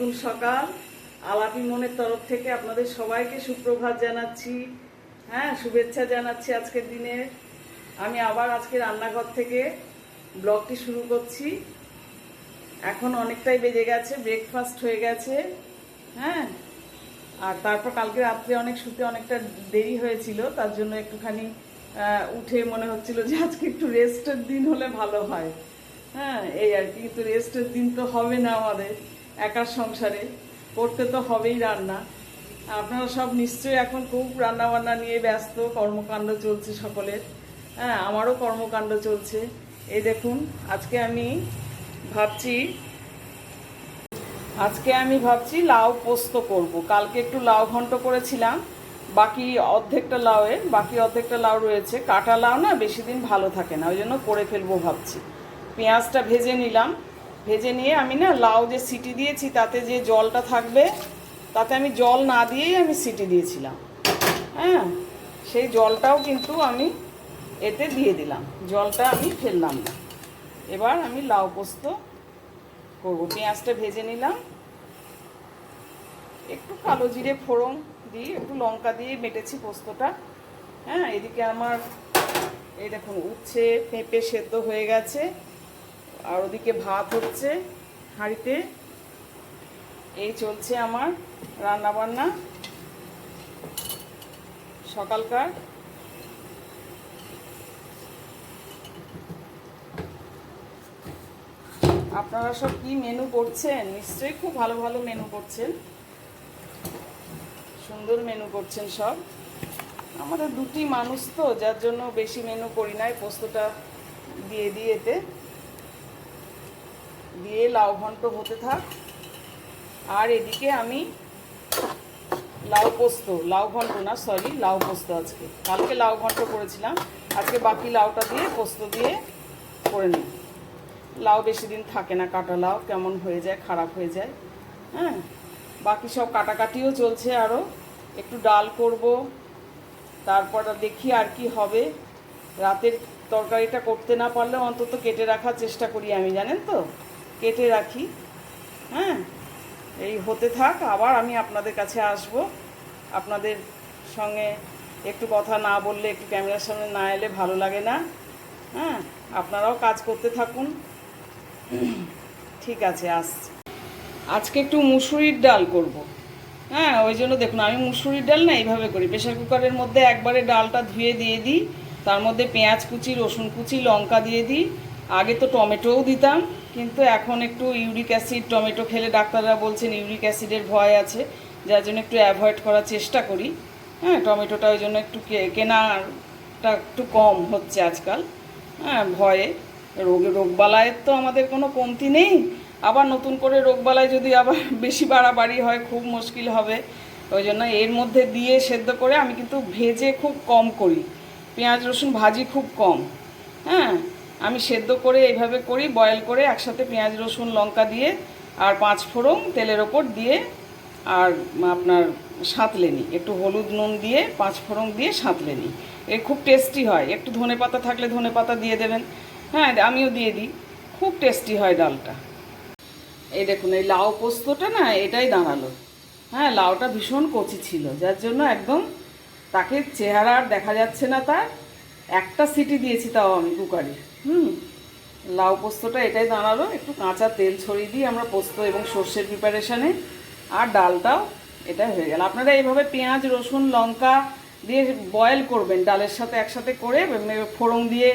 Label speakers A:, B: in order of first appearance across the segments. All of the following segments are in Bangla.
A: নতুন সকাল। আলাপি মনের তরফ থেকে আপনাদের সবাইকে সুপ্রভাত জানাচ্ছি। হ্যাঁ শুভেচ্ছা জানাচ্ছি আজকের দিনে। আমি আবার আজকে রান্নাঘর থেকে ব্লগটি শুরু করছি। এখন অনেকটাই বেজে গেছে ব্রেকফাস্ট হয়ে গেছে। হ্যাঁ আর তারপর কালকে রাত্রে অনেক শুতে অনেকটা দেরি হয়েছিল, তার জন্য একটুখানি উঠে মনে হচ্ছিল যে আজকে একটু রেস্টের দিন হলে ভালো হয়। হ্যাঁ এই আর কি কিন্তু রেস্টের দিন তো হবে না আমাদের। একার সংসারে, করতে তো হবেই রান্না। আপনারা সব নিশ্চয়ই এখন খুব রান্না বান্না নিয়ে ব্যস্ত, কর্মকাণ্ড চলছে সকলের। হ্যাঁ আমারও কর্মকাণ্ড চলছে। এই দেখুন, আজকে আমি ভাবছি, আজকে আমি ভাবছি লাউ পোস্ত করব। কালকে একটু লাউ ঘন্ট করেছিলাম, বাকি অর্ধেকটা লাউয়ের, বাকি অর্ধেকটা লাউ রয়েছে। কাটা লাউ না, বেশি দিন ভালো থাকে না, ওই জন্য করে ফেলব ভাবছি। পেঁয়াজটা ভেজে নিলাম ভেজে নিয়ে আমি না লাউ যে সিটি দিয়েছি, তাতে যে জলটা থাকবে, তাতে আমি জল না দিয়েই আমি সিটি দিয়েছিলাম। হ্যাঁ সেই জলটাও কিন্তু আমি এতে দিয়ে দিলাম। জলটা আমি ফেললাম না। এবার আমি লাউ পোস্ত করব। পেঁয়াজটা ভেজে নিলাম। একটু কালো জিরে ফোড়ন দিয়ে, একটু লঙ্কা দিয়ে মেটেছি পোস্তটা। হ্যাঁ এদিকে আমার, এই দেখুন, উচ্ছে, পেঁপে সেদ্ধ হয়ে গেছে। আর ওদিকে ভাত হচ্ছে হাঁড়িতে। এই চলছে আমার রান্না বান্না সকালকার। আপনারা সব কি মেনু করছেন? নিশ্চয়ই খুব ভালো ভালো মেনু করছেন। সুন্দর মেনু করছেন সব। আমাদের দুটি মানুষ তো, যার জন্য বেশি মেনু করি নাই, পোস্তটা দিয়ে দিয়ে এতে। দিয়ে লাউ ঘন্ট হতে থাক। আর এদিকে আমি লাউ পোস্ত, লাউ ঘন্ট না সরি লাউ পোস্ত আজকে। কালকে লাউ ঘন্ট করেছিলাম। আজকে বাকি লাউটা দিয়ে, পোস্ত দিয়ে করে নিই। লাউ বেশি দিন থাকে না, কাটা লাউ কেমন হয়ে যায়, খারাপ হয়ে যায়। হ্যাঁ বাকি সব কাটাকাটিও চলছে আরও একটু ডাল করব, তারপর দেখি আর কি হবে। রাতের তরকারিটা করতে না পারলে অন্তত কেটে রাখার চেষ্টা করি আমি, জানেন তো? কেটে রাখি। হ্যাঁ? এই হতে থাক, আবার আমি আপনাদের কাছে আসব। আপনাদের সঙ্গে একটু কথা না বললে, একটু ক্যামেরার সামনে না এলে ভালো লাগে না। হ্যাঁ? আপনারাও কাজ করতে থাকুন। ঠিক আছে, আসছি। আজকে একটু মুসুরির ডাল করব। হ্যাঁ ওই জন্য দেখুন, আমি মুসুরির ডাল না এইভাবে করি। প্রেশার কুকারের মধ্যে একবারে ডালটা ধুয়ে দিয়ে দিই। তার মধ্যে পেঁয়াজ কুচি, রসুন কুচি, লঙ্কা দিয়ে দিই। আগে তো টমেটোও দিতাম, কিন্তু এখন একটু ইউরিক অ্যাসিড, টমেটো খেলে ডাক্তাররা বলছেন ইউরিক অ্যাসিডের ভয় আছে, যার জন্য একটু অ্যাভয়েড করার চেষ্টা করি। হ্যাঁ টমেটোটা ওই জন্য একটু কেনাটা একটু কম হচ্ছে আজকাল। হ্যাঁ ভয়ে। রোগ রোগবালায়ের তো আমাদের কোনো কমতি নেই। আবার নতুন করে রোগবালায় যদি আবার বেশি বাড়াবাড়ি হয়, খুব মুশকিল হবে। ওই জন্য এর মধ্যে দিয়ে সেদ্ধ করে আমি কিন্তু ভেজে খুব কম করি। পেঁয়াজ, রসুন ভাজি খুব কম। হ্যাঁ আমি সেদ্ধ করে এইভাবে করি বয়েল করে একসাথে পেঁয়াজ, রসুন, লঙ্কা দিয়ে আর পাঁচ ফোড়ন তেলের ওপর দিয়ে আর আপনার সাঁতলে নিই একটু হলুদ নুন দিয়ে পাঁচ ফোড়ন দিয়ে সাঁতলে নিই এ খুব টেস্টি হয়। একটু ধনে পাতা থাকলে ধনে পাতা দিয়ে দেবেন। হ্যাঁ আমিও দিয়ে দিই। খুব টেস্টি হয় ডালটা। এই দেখুন, এই লাউ পোস্তটা না, এটাই দাঁড়াল। হ্যাঁ লাউটা ভীষণ কচি ছিল, যার জন্য একদম তাকে চেহারা আর দেখা যাচ্ছে না তার। একটা সিটি দিয়েছি তাও আমি কুকারে। হুম, লাউ পোস্তটা এটাই দাঁড়াল, একটু কাঁচা তেল ছড়িয়ে দিই আমরা পোস্ত এবং সর্ষের প্রিপারেশানে আর ডালটাও এটা হয়ে গেল। আপনারা এইভাবে পেঁয়াজ, রসুন, লঙ্কা দিয়ে বয়েল করবেন, ডালের সাথে একসাথে করে ফোড়ন দিয়ে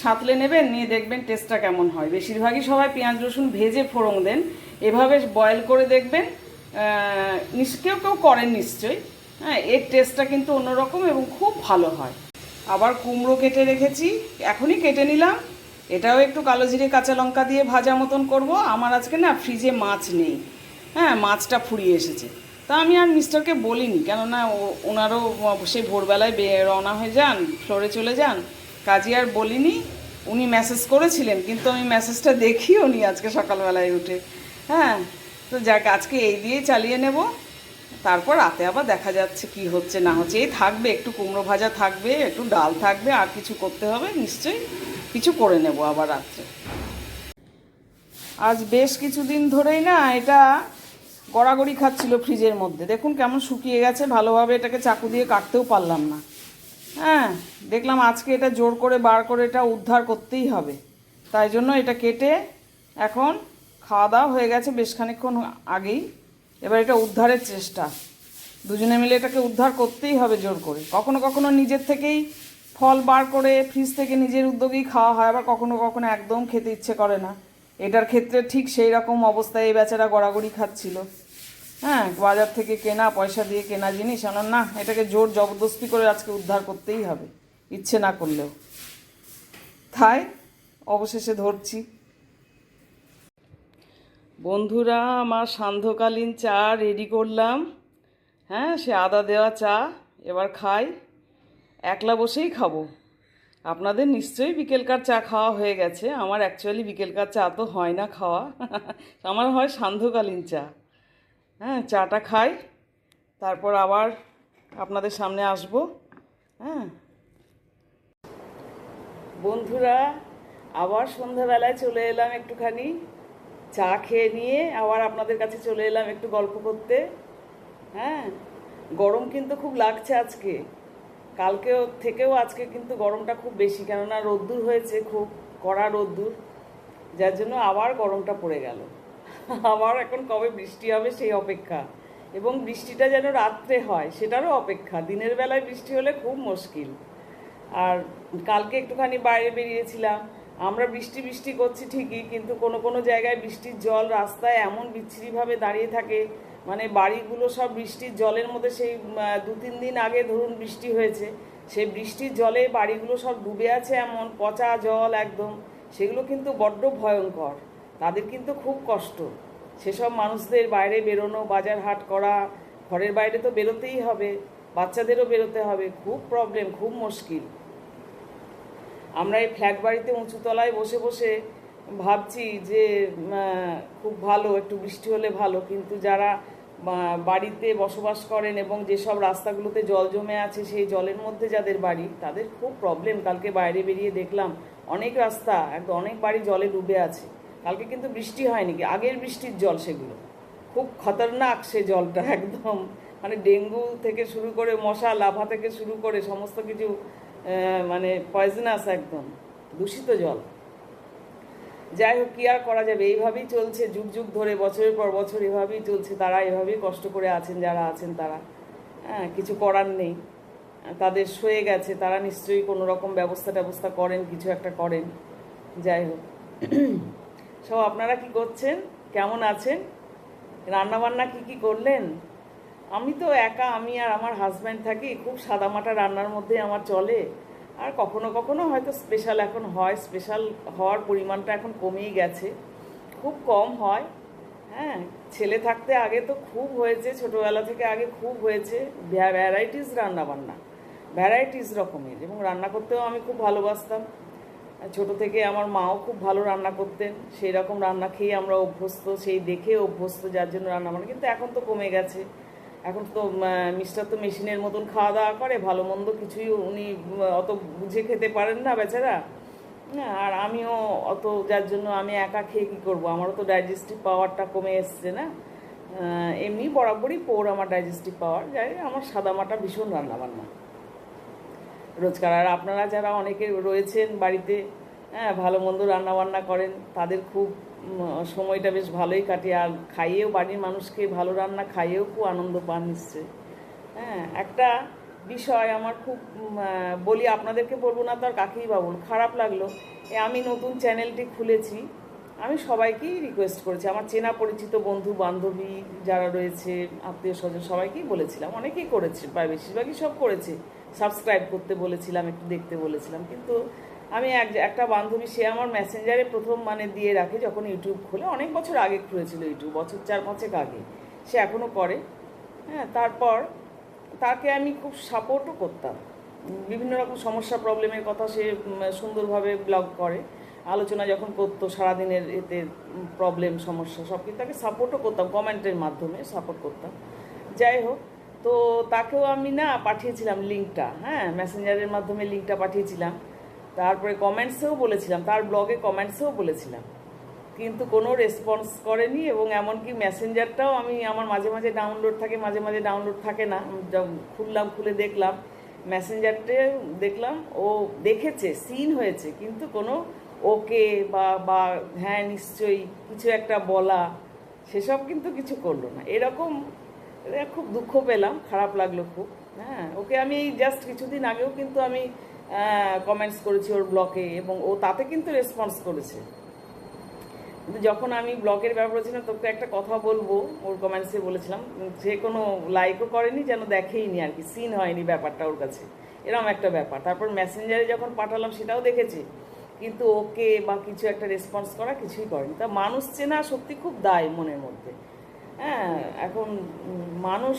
A: সাঁতলে নেবেন, নিয়ে দেখবেন টেস্টটা কেমন হয়। বেশিরভাগই সবাই পেঁয়াজ, রসুন ভেজে ফোড়ন দেন। এভাবে বয়েল করে দেখবেন কেউ কেউ করেন নিশ্চয়ই। হ্যাঁ এর টেস্টটা কিন্তু অন্যরকম এবং খুব ভালো হয়। আবার কুমড়ো কেটে রেখেছি, এখনই কেটে নিলাম। এটাও একটু কালো জিরে কাঁচা লঙ্কা দিয়ে ভাজা মতন করব। আমার আজকে না ফ্রিজে মাছ নেই। হ্যাঁ মাছটা ফুরিয়ে এসেছে। তা আমি আর মিস্টারকে বলিনি, কেননা ও- ওনারও সেই ভোরবেলায় রওনা হয়ে যান, ফ্লোরে চলে যান। কাজে আর বলিনি, উনি মেসেজ করেছিলেন, কিন্তু আমি মেসেজটা দেখিও নি আজকে সকালবেলায় উঠে। হ্যাঁ তো যাক, আজকে এই দিয়েই চালিয়ে নেব। তারপর রাতে আবার দেখা যাচ্ছে কি হচ্ছে, না হচ্ছে। এই থাকবে, একটু কুমড়ো ভাজা থাকবে, একটু ডাল থাকবে, আর কিছু করতে হবে, নিশ্চয়ই কিছু করে নেব আবার রাত্রে। আজ বেশ কিছুদিন ধরেই না এটা গড়াগড়ি খাচ্ছিল ফ্রিজের মধ্যে। দেখুন কেমন শুকিয়ে গেছে, ভালোভাবে এটাকে চাকু দিয়ে কাটতেও পারলাম না। হ্যাঁ দেখলাম আজকে এটা জোর করে, বার করে এটা উদ্ধার করতেই হবে। তাই জন্য এটা কেটে এখন খাওয়া দাওয়া হয়ে গেছে বেশ খানিক্ষণ আগেই। এবার এটা উদ্ধারের চেষ্টা। দুজনে মিলে এটাকে উদ্ধার করতেই হবে জোর করে। কখনো কখনো নিজের থেকেই ফল বার করে ফ্রিজ থেকে নিজের উদ্যোগেই খাওয়া হয়, আবার কখনো কখনো একদম খেতে ইচ্ছে করে না। এটার ক্ষেত্রে ঠিক সেই রকম অবস্থায় এই বেচারা গড়াগড়ি খাচ্ছিল। হ্যাঁ বাজার থেকে কেনা, পয়সা দিয়ে কেনা জিনিস আমার না, এটাকে জোর জবরদস্তি করে আজকে উদ্ধার করতেই হবে। ইচ্ছে না করলেও। তাই অবশেষে ধরছি। বন্ধুরা, আমার সান্ধ্যকালীন চা রেডি করলাম। হ্যাঁ সে আদা দেওয়া চা, এবার খাই। একলা বসেই খাব। আপনাদের নিশ্চয়ই বিকেলকার চা খাওয়া হয়ে গেছে। আমার অ্যাকচুয়ালি বিকেলকার চা তো হয় না খাওয়া। আমার হয় সান্ধ্যকালীন চা। হ্যাঁ চাটা খাই। তারপর আবার আপনাদের সামনে আসব। হ্যাঁ। বন্ধুরা, আবার সন্ধ্যাবেলায় চলে এলাম একটুখানি। চা খেয়ে নিয়ে আবার আপনাদের কাছে চলে এলাম একটু গল্প করতে। হ্যাঁ? গরম কিন্তু খুব লাগছে আজকে। কালকেও থেকেও আজকে কিন্তু গরমটা খুব বেশি, কেননা রোদ্দুর হয়েছে খুব, কড়া রোদ্দুর, যার জন্য আবার গরমটা পড়ে গেল। আবার এখন কবে বৃষ্টি হবে সেই অপেক্ষা। এবং বৃষ্টিটা যেন রাত্রে হয়, সেটারও অপেক্ষা। দিনের বেলায় বৃষ্টি হলে খুব মুশকিল। আর কালকে একটুখানি বাইরে বেরিয়েছিলাম আমরা বৃষ্টি বৃষ্টি করছি ঠিকই, কিন্তু কোনো কোনো জায়গায় বৃষ্টির জল রাস্তায় এমন বিচ্ছিরিভাবে দাঁড়িয়ে থাকে মানে বাড়িগুলো সব বৃষ্টির জলের মধ্যে সেই দু তিন দিন আগে ধরুন বৃষ্টি হয়েছে, সেই বৃষ্টির জলে বাড়িগুলো সব ডুবে আছে এমন, পচা জল একদম, সেগুলো কিন্তু বড্ড ভয়ঙ্কর, তাদের কিন্তু খুব কষ্ট। সেসব মানুষদের বাইরে বেরোনো, বাজার হাট করা, ঘরের বাইরে তো বেরোতেই হবে, বাচ্চাদেরও বেরোতে হবে, খুব প্রবলেম খুব মুশকিল। আমরা এই ফ্ল্যাট বাড়িতে উঁচু তলায় বসে বসে ভাবছি যে খুব ভালো, একটু বৃষ্টি হলে ভালো। কিন্তু যারা বাড়িতে বসবাস করেন এবং যেসব রাস্তাগুলোতে জল জমে আছে, সেই জলের মধ্যে যাদের বাড়ি, তাদের খুব প্রবলেম কালকে বাইরে বেরিয়ে দেখলাম, অনেক রাস্তা, একদম অনেক বাড়ি জলে ডুবে আছে। কালকে কিন্তু বৃষ্টি হয়নি কি আগের বৃষ্টির জল সেগুলো। খুব খতরনাক সে জলটা, একদম। মানে ডেঙ্গু থেকে শুরু করে মশা লাভা থেকে শুরু করে সমস্ত কিছু মানে পয়জনাস একদম, দূষিত জল। যাই হোক, কি আর করা যাবে? এইভাবেই চলছে, যুগ যুগ ধরে, বছরের পর বছর এভাবেই চলছে। তারা এভাবেই কষ্ট করে আছেন, যারা আছেন তারা। হ্যাঁ কিছু করার নেই। তাদের সয়ে গেছে, তারা নিশ্চয়ই কোনো রকম ব্যবস্থা ট্যবস্থা করেন, কিছু একটা করেন। যাই হোক। সব আপনারা কি করছেন? কেমন আছেন? রান্নাবান্না কি কি করলেন? আমি তো একা, আমি আর আমার হাজব্যান্ড থাকি, খুব সাদামাটা রান্নার মধ্যে আমার চলে। আর কখনো কখনো হয়তো স্পেশাল এখন হয় স্পেশাল হওয়ার পরিমাণটা এখন কমেই গেছে। খুব কম হয়। হ্যাঁ ছেলে থাকতে আগে তো খুব হয়েছে, ছোটোবেলা থেকে আগে খুব হয়েছে ভ্যারাইটিস রান্না বান্না ভ্যারাইটিস রকমের এবং রান্না করতেও আমি খুব ভালোবাসতাম। ছোট থেকে আমার মাও খুব ভালো রান্না করতেন সেই রকম রান্না খেয়ে আমরা অভ্যস্ত, সেই দেখে অভ্যস্ত যার জন্য রান্না বান্না কিন্তু এখন তো কমে গেছে। এখন তো মিস্টার তো মেশিনের মতন খাওয়া দাওয়া করে, ভালো মন্দ কিছুই উনি অত বুঝে খেতে পারেন না বেচারা। আর আমিও অত, যার জন্য আমি একা খেয়ে কী করব? আমারও তো ডাইজেস্টিভ পাওয়ারটা কমে এসছে না। এমনি বরাবরই পোর আমার ডাইজেস্টিভ পাওয়ার যাই আমার সাদামাটা ভীষণ রান্না বান্না রোজকার, আর আপনারা যারা অনেকে রয়েছেন বাড়িতে হ্যাঁ ভালো মন্দ রান্নাবান্না করেন, তাদের খুব সময়টা বেশ ভালোই কাটে। আর খাইয়েও বাড়ির মানুষকে ভালো রান্না খাইয়েও খুব আনন্দ পান নিশ্চয়ই। হ্যাঁ একটা বিষয় আমার খুব বলি আপনাদেরকে বলব না তো আর কাকেই বা বলব খারাপ লাগল। আমি নতুন চ্যানেলটি খুলেছি। আমি সবাইকেই রিকোয়েস্ট করেছি। আমার চেনা পরিচিত বন্ধু, বান্ধবী যারা রয়েছে, আত্মীয় স্বজন, সবাইকেই বলেছিলাম। অনেকেই করেছে, প্রায় বেশিরভাগই সব করেছে। সাবস্ক্রাইব করতে বলেছিলাম, একটু দেখতে বলেছিলাম। কিন্তু আমি এক একটা বান্ধবী, সে আমার মেসেঞ্জারে প্রথম মানে দিয়ে রাখে যখন ইউটিউব খুলে। অনেক বছর আগে খুলেছিল ইউটিউব, বছর চার পাঁচেক আগে। সে এখনও করে। হ্যাঁ তারপর তাকে আমি খুব সাপোর্টও করতাম। বিভিন্ন রকম সমস্যা প্রবলেমের কথা সে সুন্দরভাবে ব্লগ করে। আলোচনা যখন করতো, সারাদিনের এতে প্রবলেম সমস্যা সব কিছু তাকে সাপোর্টও করতাম কমেন্টের মাধ্যমে সাপোর্ট করতাম। যাই হোক, তো তাকেও আমি না পাঠিয়েছিলাম লিঙ্কটা হ্যাঁ মেসেঞ্জারের মাধ্যমে লিঙ্কটা পাঠিয়েছিলাম। তারপরে কমেন্টসেও বলেছিলাম, তার ব্লগে কমেন্টসেও বলেছিলাম। কিন্তু কোনো রেসপন্স করেনি এবং এমনকি মেসেঞ্জারটাও আমি আমার মাঝে মাঝে ডাউনলোড থাকে, মাঝে মাঝে ডাউনলোড থাকে না। খুললাম, খুলে দেখলাম মেসেঞ্জারটে দেখলাম, ও দেখেছে সিন হয়েছে। কিন্তু কোনো ওকে বা বা হ্যাঁ নিশ্চয়ই কিছু একটা বলা, সেসব কিন্তু কিছু করল না। এরকম খুব দুঃখ পেলাম, খারাপ লাগল খুব হ্যাঁ। ওকে আমি জাস্ট কিছুদিন আগেও কিন্তু আমি কমেন্টস করেছি ওর ব্লকে এবং ও তাতে কিন্তু রেসপন্স করেছে। কিন্তু যখন আমি ব্লগের ব্যাপার ছিলাম তোকে একটা কথা বলব, ওর কমেন্টসে বলেছিলাম, যে কোনো লাইকও করেনি, যেন দেখেইনি আর কি সিন হয়নি ব্যাপারটা ওর কাছে। এরকম একটা ব্যাপার। তারপর মেসেঞ্জারে যখন পাঠালাম, সেটাও দেখেছি। কিন্তু ওকে বা কিছু একটা রেসপন্স করা কিছুই করেনি। তা মানুষ চেনা সত্যি খুব দায় মনের মধ্যে। হ্যাঁ এখন মানুষ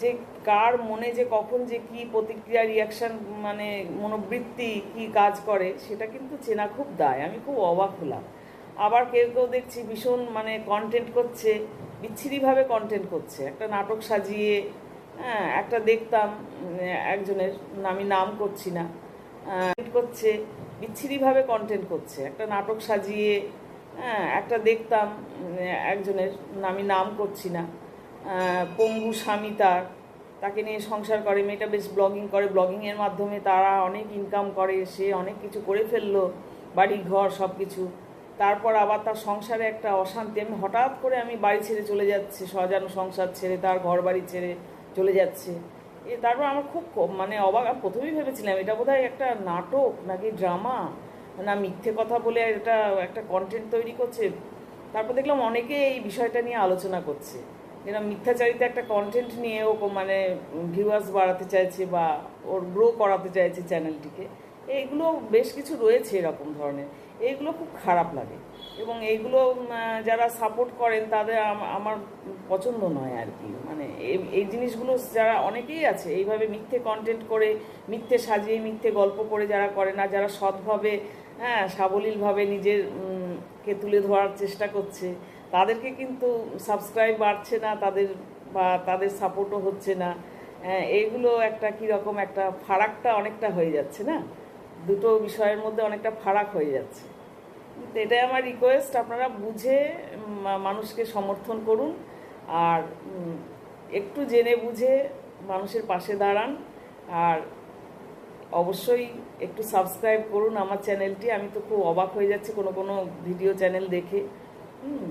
A: যে কার মনে যে কখন যে কি প্রতিক্রিয়া রিয়াকশন মানে মনোবৃত্তি কি কাজ করে, সেটা কিন্তু চেনা খুব দায়। আমি খুব অবাক হলাম। আবার কেউ কেউ দেখছি ভীষণ মানে কন্টেন্ট করছে, বিচ্ছিরিভাবে কন্টেন্ট করছে। একটা নাটক সাজিয়ে হ্যাঁ একটা দেখতাম একজনের আমি নাম করছি না করছে, বিচ্ছিরিভাবে কন্টেন্ট করছে। একটা নাটক সাজিয়ে হ্যাঁ একটা দেখতাম একজনের আমি নাম করছি না। পঙ্গু স্বামী তার। তাকে নিয়ে সংসার করে, মেয়েটা বেশ ব্লগিং করে। ব্লগিংয়ের মাধ্যমে তারা অনেক ইনকাম করে, সে অনেক কিছু করে ফেলল, বাড়ি, ঘর সব কিছু তারপর আবার তার সংসারে একটা অশান্তি। আমি হঠাৎ করে আমি বাড়ি ছেড়ে চলে যাচ্ছি, সজানো সংসার ছেড়ে, তার ঘর বাড়ি ছেড়ে চলে যাচ্ছে। এ তারপর আমার খুব মানে অবাক। আমি প্রথমেই ভেবেছিলাম, এটা বোধহয় একটা নাটক নাকি ড্রামা না, মিথ্যে কথা বলে এটা একটা কন্টেন্ট তৈরি করছে? তারপর দেখলাম অনেকে এই বিষয়টা নিয়ে আলোচনা করছে। যেরকম মিথ্যাচারিতা একটা কন্টেন্ট নিয়ে ও মানে ভিউয়ার্স বাড়াতে চাইছে বা ওর গ্রো করাতে চাইছে চ্যানেলটিকে এইগুলো বেশ কিছু রয়েছে এরকম ধরনের। এইগুলো খুব খারাপ লাগে। এবং এইগুলো যারা সাপোর্ট করেন তাদের আমার পছন্দ নয় আর কি। মানে এই- জিনিসগুলো যারা অনেকেই আছে, এইভাবে মিথ্যে কন্টেন্ট করে, মিথ্যে সাজিয়ে, মিথ্যে গল্প করে যারা করে না, যারা সৎভাবে হ্যাঁ সাবলীলভাবে নিজের কে তুলে ধরার চেষ্টা করছে তাদেরকে কিন্তু সাবস্ক্রাইব বাড়ছে না তাদের বা তাদের সাপোর্টও হচ্ছে না। হ্যাঁ, এইগুলো একটা কীরকম একটা ফারাকটা অনেকটা হয়ে যাচ্ছে না? দুটো বিষয়ের মধ্যে অনেকটা ফারাক হয়ে যাচ্ছে। তো এটাই আমার রিকোয়েস্ট আপনারা বুঝে মানুষকে সমর্থন করুন আর একটু জেনে বুঝে মানুষের পাশে দাঁড়ান আর অবশ্যই একটু সাবস্ক্রাইব করুন আমার চ্যানেলটি আমি তো খুব অবাক হয়ে যাচ্ছি কোনো কোনো ভিডিও চ্যানেল দেখে। হুম,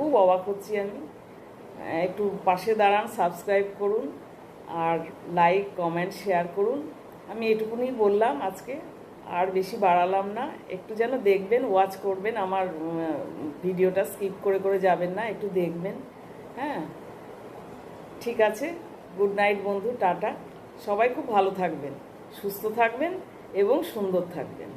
A: খুব অবাক হচ্ছি আমি। একটু পাশে দাঁড়ান সাবস্ক্রাইব করুন আর লাইক কমেন্ট শেয়ার করুন। আমি এটুকুনি বললাম আজকে, আর বেশি বাড়ালাম না। একটু যেন দেখবেন ওয়াচ করবেন, আমার ভিডিওটা স্কিপ করে করে যাবেন না, একটু দেখবেন। হ্যাঁ? ঠিক আছে? গুড নাইট বন্ধু, টাটা। সবাই খুব ভালো থাকবেন, সুস্থ থাকবেন এবং সুন্দর থাকবেন।